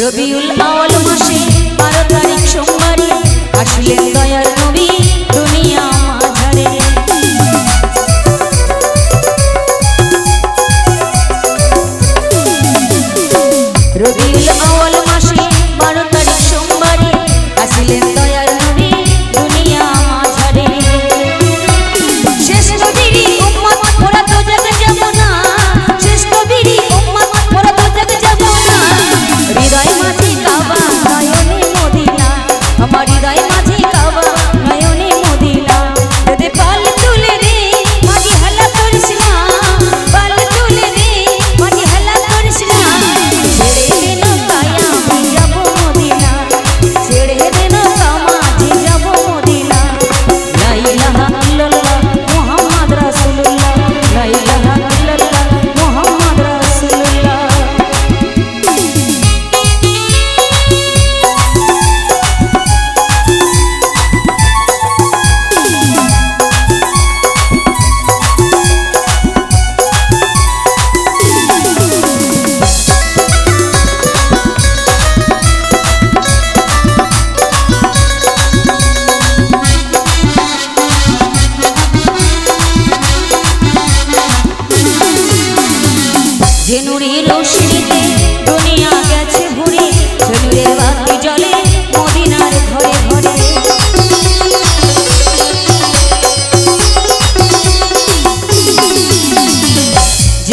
রবিউল আওয়াল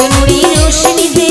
ঝুড়ি রোশনি দে